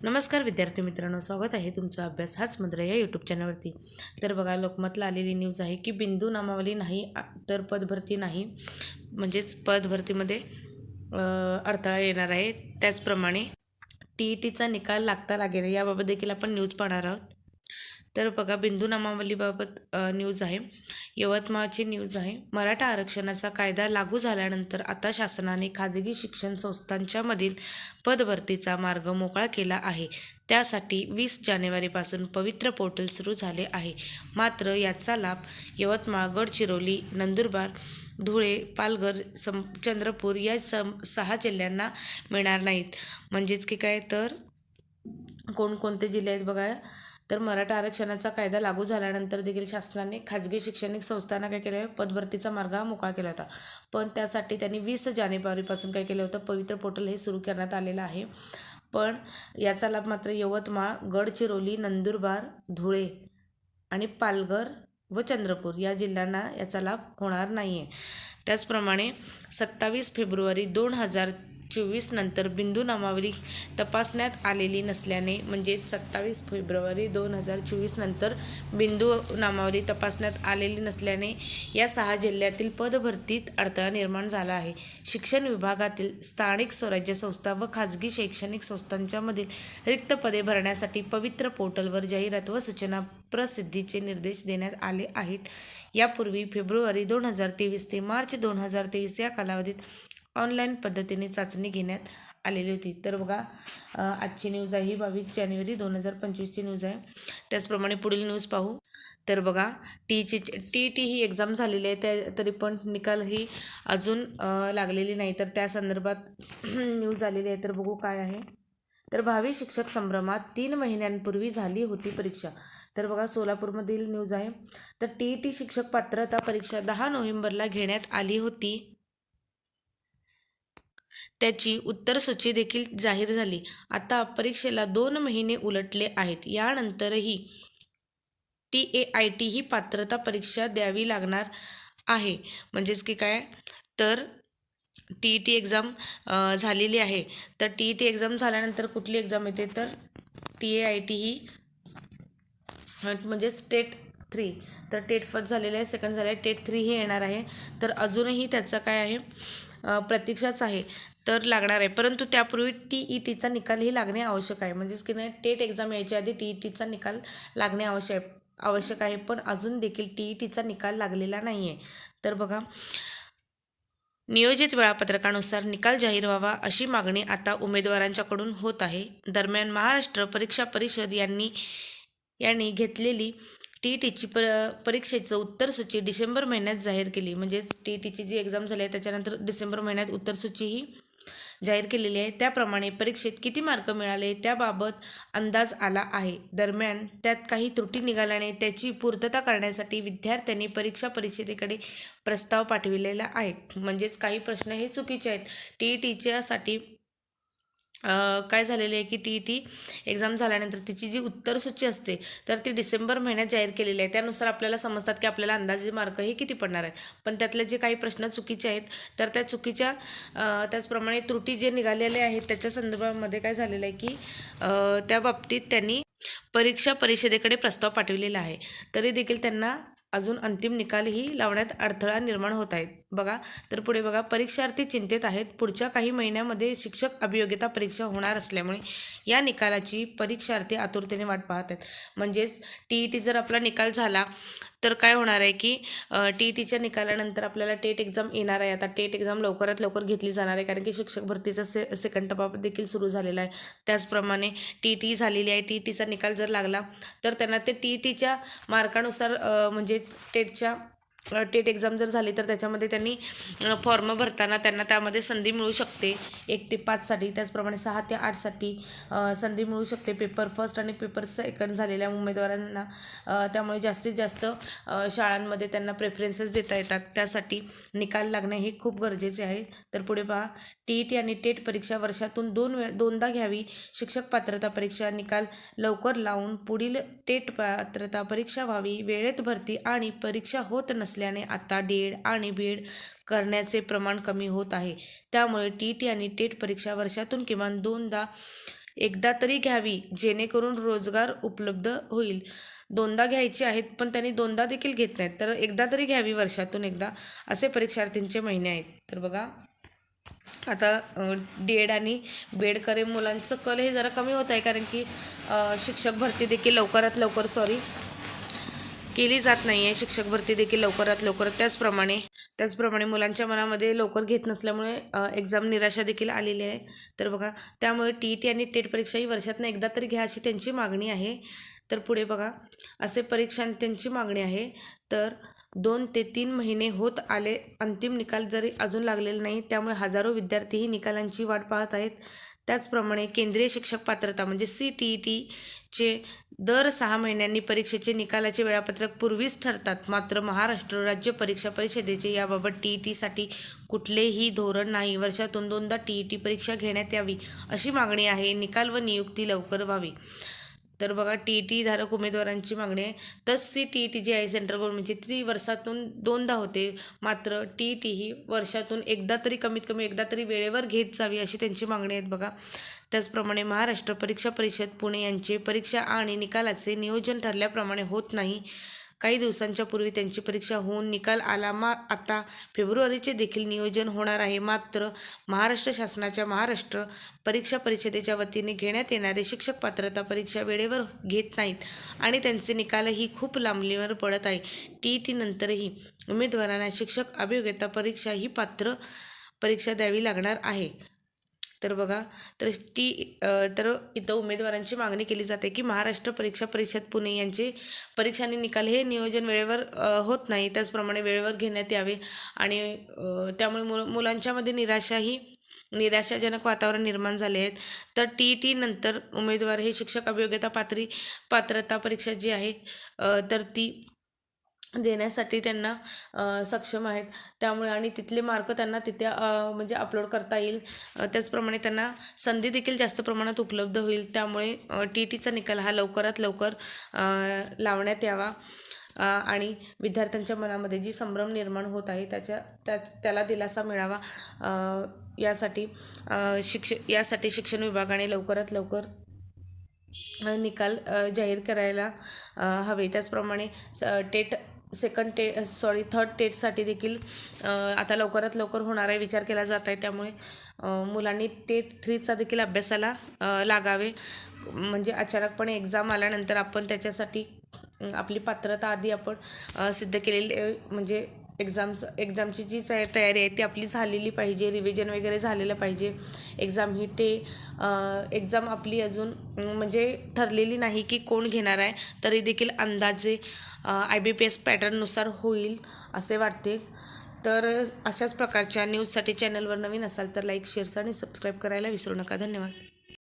नमस्कार विद्यार्थी मित्रांनो स्वागत आहे तुमचा अभ्यास हाच मंत्र या यूट्यूब चॅनलवरती तर बघा लोकमतला आलेली न्यूज आहे की बिंदू नामावली नाही तर पदभरती नाही. म्हणजेच पदभरतीमध्ये अडथळा येणार आहे. त्याचप्रमाणे टी ई टीचा निकाल लागता लागेल याबाबत देखील आपण न्यूज पाहणार आहोत. तर बघा बिंदू नामावलीबाबत न्यूज आहे. यवतमाळची न्यूज आहे. मराठा आरक्षणाचा कायदा लागू झाल्यानंतर आता शासनाने खाजगी शिक्षण संस्थांच्या मधील पदभरतीचा मार्ग मोकळा केला आहे. त्यासाठी वीस जानेवारीपासून पवित्र पोर्टल सुरू झाले आहे. मात्र याचा लाभ यवतमाळ गडचिरोली नंदुरबार धुळे पालघर सम चंद्रपूर या सम सहा जिल्ह्यांना मिळणार नाहीत. म्हणजेच की काय तर कोणकोणते जिल्हे आहेत बघा? तर मराठा आरक्षणाचा कायदा लागू झाल्यानंतर देखील शासनाने खाजगी शैक्षणिक संस्थांना काय केलं आहे पदभरतीचा मार्ग हा मोकळा केला होता. पण त्यासाठी त्यांनी वीस जानेवारीपासून काय केलं होतं? पवित्र पोर्टल हे सुरू करण्यात आलेलं आहे. पण याचा लाभ मात्र यवतमाळ गडचिरोली नंदुरबार धुळे आणि पालघर व चंद्रपूर या जिल्ह्यांना याचा लाभ होणार नाही आहे त्याचप्रमाणे सत्तावीस फेब्रुवारी दोन हजार चोवीस नंतर बिंदू नामावली तपासण्यात आलेली नसल्याने म्हणजेच सत्तावीस फेब्रुवारी दोन हजार चोवीस नंतर बिंदू नामावली तपासण्यात आलेली नसल्याने या सहा जिल्ह्यातील पदभरतीत अडथळा निर्माण झाला आहे. शिक्षण विभागातील स्थानिक स्वराज्य संस्था व खाजगी शैक्षणिक संस्थांच्यामधील रिक्त पदे भरण्यासाठी पवित्र पोर्टलवर जाहिरात व सूचना प्रसिद्धीचे निर्देश देण्यात आले आहेत. यापूर्वी फेब्रुवारी दोन हजार तेवीस ते मार्च दोन हजार तेवीस या कालावधीत ऑनलाईन पद्धतीने चाचणी घेण्यात आलेली होती. तर बघा आजची न्यूज आहे. ही बावीस जानेवारी दोन हजार पंचवीसची न्यूज आहे. त्याचप्रमाणे पुढील न्यूज पाहू. तर बघा टीची टी टी ही एक्झाम झालेली आहे. त्या तरी पण निकाल ही अजून लागलेली नाही. तर त्या संदर्भात न्यूज आलेली आहे. तर बघू काय आहे. तर भावी शिक्षक संभ्रमात तीन महिन्यांपूर्वी झाली होती परीक्षा. तर बघा सोलापूरमधील न्यूज आहे. तर टी ई टी शिक्षक पात्रता परीक्षा दहा नोव्हेंबरला घेण्यात आली होती. त्याची उत्तरसूची देखील जाहीर झाली. आता परीक्षेला दोन महिने उलटले आहेत. यानंतरही टी ए आय टी ही पात्रता परीक्षा द्यावी लागणार आहे. म्हणजेच की काय? तर टी ई टी एक्झाम झालेली आहे. तर टी ई टी एक्झाम झाल्यानंतर कुठली एक्झाम येते? तर टी ए आय टी ही म्हणजेच टेट थ्री. तर टेट फर्स्ट झालेलं आहे सेकंड झालं आहे टेट थ्री ही येणार आहे. तर अजूनही त्याचा काय आहे? प्रतीक्षाच आहे. तर लागणार आहे. परंतु त्यापूर्वी टी ई टीचा निकालही लागणे आवश्यक आहे. म्हणजेच की नाही टेट एक्झाम यायच्या आधी टी ई टीचा निकाल लागणे आवश्यक आवश्यक आहे. पण अजून देखील टी ई टीचा निकाल लागलेला नाही आहे तर बघा नियोजित वेळापत्रकानुसार निकाल जाहीर व्हावा अशी मागणी आता उमेदवारांच्याकडून होत आहे. दरम्यान महाराष्ट्र परीक्षा परिषद यांनी यांनी घेतलेली टी टीची पर परीक्षेचं उत्तरसूची डिसेंबर महिन्यात जाहीर केली. म्हणजेच टी टीची जी एक्झाम झाली आहे त्याच्यानंतर डिसेंबर महिन्यात उत्तरसूचीही जाहीर केलेली आहे. त्याप्रमाणे परीक्षेत किती मार्क मिळाले त्याबाबत अंदाज आला आहे. दरम्यान त्यात काही त्रुटी निघाल्याने त्याची पूर्तता करण्यासाठी विद्यार्थ्यांनी परीक्षा परिषदेकडे प्रस्ताव पाठविलेला आहे. म्हणजेच काही प्रश्न हे चुकीचे आहेत. टी ई टीच्यासाठी काय झालेले आहे की टी ई टी एक्झाम झाल्यानंतर तिची जी उत्तरसूची असते तर ती डिसेंबर महिन्यात जाहीर केलेली आहे. त्यानुसार आपल्याला समजतात की आपल्याला अंदाजे मार्क हे किती पडणार आहेत. पण त्यातले जे काही प्रश्न चुकीचे आहेत तर त्या चुकीच्या त्याचप्रमाणे त्रुटी जे निघालेले आहेत त्याच्या संदर्भामध्ये काय झालेलं आहे की त्या बाबतीत त्यांनी परीक्षा परिषदेकडे प्रस्ताव पाठवलेला आहे. तरी देखील त्यांना अजून अंतिम निकालही लावण्यात अडथळा निर्माण होत आहेत बघा. तर पुढे बघा परीक्षार्थी चिंतेत आहेत. पुढच्या काही महिन्यामध्ये शिक्षक अभियोग्यता परीक्षा होणार असल्यामुळे या निकालाची परीक्षार्थी आतुरतेने वाट पाहत आहेत म्हणजेच टी ई टी जर आपला निकाल झाला तर काय होणार आहे की टी ई टीच्या निकालानंतर आपल्याला टेट एक्झाम येणार आहे. आता टेट एक्झाम लवकरात लवकर घेतली जाणार आहे. कारण की शिक्षक भरतीचा से सेकंड टप्पा देखील सुरू झालेला आहे. त्याचप्रमाणे टी टी झालेली आहे. टी टीचा निकाल जर लागला तर त्यांना ते टी ई टीच्या मार्कानुसार म्हणजेच टेटच्या टेट एक्झाम जर झाली तर त्याच्यामध्ये त्यांनी फॉर्म भरताना त्यांना त्यामध्ये संधी मिळू शकते. एक ते पाचसाठी त्याचप्रमाणे सहा ते आठसाठी संधी मिळू शकते. पेपर फर्स्ट आणि पेपर सेकंड झालेल्या उमेदवारांना त्यामुळे जास्तीत जास्त शाळांमध्ये त्यांना प्रेफरन्सेस देता येतात. त्यासाठी निकाल लागणे हे खूप गरजेचे आहे. तर पुढे पहा. टी ई टी आणि टेट परीक्षा वर्षातून दोन वे दोनदा घ्यावी. शिक्षक पात्रता परीक्षा निकाल लवकर लावून पुढील टेट पात्रता परीक्षा व्हावी. वेळेत भरती आणि परीक्षा होत नसल्याने आता डेड आणि बीड करण्याचे प्रमाण कमी होत आहे. त्यामुळे टी टी आणि टेट परीक्षा वर्षातून किमान दोनदा एकदा तरी घ्यावी जेणेकरून रोजगार उपलब्ध होईल. दोनदा घ्यायची आहेत पण त्यांनी दोनदा देखील घेत नाहीत. तर एकदा तरी घ्यावी वर्षातून एकदा असे परीक्षार्थींचे महिने आहेत. तर बघा आता डेड आणि बी करे मुलांचं कल हे जरा कमी होत आहे कारण की शिक्षक भरती देखील लवकरात लवकर सॉरी केली जात नाही आहे. शिक्षक भरती देखील लवकरात लवकर त्याचप्रमाणे त्याचप्रमाणे मुलांच्या मनामध्ये लवकर घेत नसल्यामुळे एक्झाम निराशा देखील आलेली आहे. तर बघा त्यामुळे टी ई टी आणि टेट परीक्षा ही वर्षातनं एकदा तरी घ्या अशी त्यांची मागणी आहे. तर पुढे बघा असे परीक्षा त्यांची मागणी आहे. तर दोन ते तीन महिने होत आले अंतिम निकाल जरी अजून लागलेले नाही त्यामुळे हजारो विद्यार्थीही निकालांची वाट पाहत आहेत. त्याचप्रमाणे केंद्रीय शिक्षक पात्रता म्हणजे सी टी ई टीचे दर सहा महिन्यांनी परीक्षेचे निकालाचे वेळापत्रक पूर्वीच ठरतात. मात्र महाराष्ट्र राज्य परीक्षा परिषदेचे याबाबत टी ई टीसाठी कुठलेही धोरण नाही. वर्षातून दोनदा टी ई टी परीक्षा घेण्यात यावी अशी मागणी आहे. निकाल व नियुक्ती लवकर व्हावी. तर बघा टी ई टी धारक उमेदवारांची मागणी आहे. तर सी टी ई टी जी आहे सेंट्रल गव्हर्नमेंटची ती वर्षातून दोनदा होते. मात्र टी ई टी ही वर्षातून एकदा तरी कमीत कमी एकदा तरी वेळेवर घेत जावी अशी त्यांची मागणी आहेत बघा. त्याचप्रमाणे महाराष्ट्र परीक्षा परिषद पुणे यांचे परीक्षा आणि निकालाचे नियोजन ठरल्याप्रमाणे होत नाही. काही दिवसांच्या पूर्वी त्यांची परीक्षा होऊन निकाल आला. मा आता फेब्रुवारीचे देखील नियोजन होणार आहे. मात्र महाराष्ट्र शासनाच्या महाराष्ट्र परीक्षा परिषदेच्या वतीने घेण्यात येणारे शिक्षक पात्रता परीक्षा वेळेवर घेत नाहीत आणि त्यांचे निकालही खूप लांबलीवर पडत आहे. टी ई टी नंतरही उमेदवारांना शिक्षक अभियोग्यता परीक्षा ही पात्र परीक्षा द्यावी लागणार आहे. तर बघा तर टी तर इथं उमेदवारांची मागणी केली जाते की महाराष्ट्र परीक्षा परिषद पुणे यांचे परीक्षा आणि निकाल हे नियोजन वेळेवर होत नाही. त्याचप्रमाणे वेळेवर घेण्यात यावे. आणि त्यामुळे मुल मुलांच्यामध्ये निराशाही निराशाजनक वातावरण निर्माण झाले आहेत. तर टी ई टी नंतर उमेदवार हे शिक्षक अभियोग्यता पात्री पात्रता परीक्षा जी आहे तर ती देण्यासाठी त्यांना सक्षम आहेत. त्यामुळे आणि तिथले मार्क त्यांना तिथे म्हणजे अपलोड करता येईल. त्याचप्रमाणे त्यांना संधी देखील जास्त प्रमाणात उपलब्ध होईल. त्यामुळे टी टीचा निकाल हा लवकरात लवकर लावण्यात यावा. आणि विद्यार्थ्यांच्या मनामध्ये जी संभ्रम निर्माण होत आहे त्याच्या त्या त्याला दिलासा मिळावा. यासाठी शिक्ष यासाठी शिक्षण विभागाने लवकरात लवकर निकाल जाहीर करायला हवे. त्याचप्रमाणे स- टेट सेकंड टे सॉरी थर्ड टेटसाठी देखील uh, आता लवकरात लवकर होणार आहे विचार केला जात आहे. त्यामुळे uh, मुलांनी टेट थ्रीचा देखील अभ्यासाला uh, लागावे. म्हणजे अचानकपणे एक्झाम आल्यानंतर आपण त्याच्यासाठी आपली पात्रता आधी आपण सिद्ध केलेली म्हणजे एक्झाम्स एक्झामची जी तयारी आहे ती आपली झालेली पाहिजे रिव्हिजन वगैरे झालेलं पाहिजे. एक्झाम ही ते एक्झाम आपली अजून म्हणजे ठरलेली नाही की कोण घेणार आहे तरी देखील अंदाजे आय बी पी एस पॅटर्ननुसार होईल असे वाटते. तर अशाच प्रकारच्या न्यूजसाठी चॅनलवर नवीन असाल तर लाईक शेअर्स आणि सबस्क्राईब करायला विसरू नका. धन्यवाद.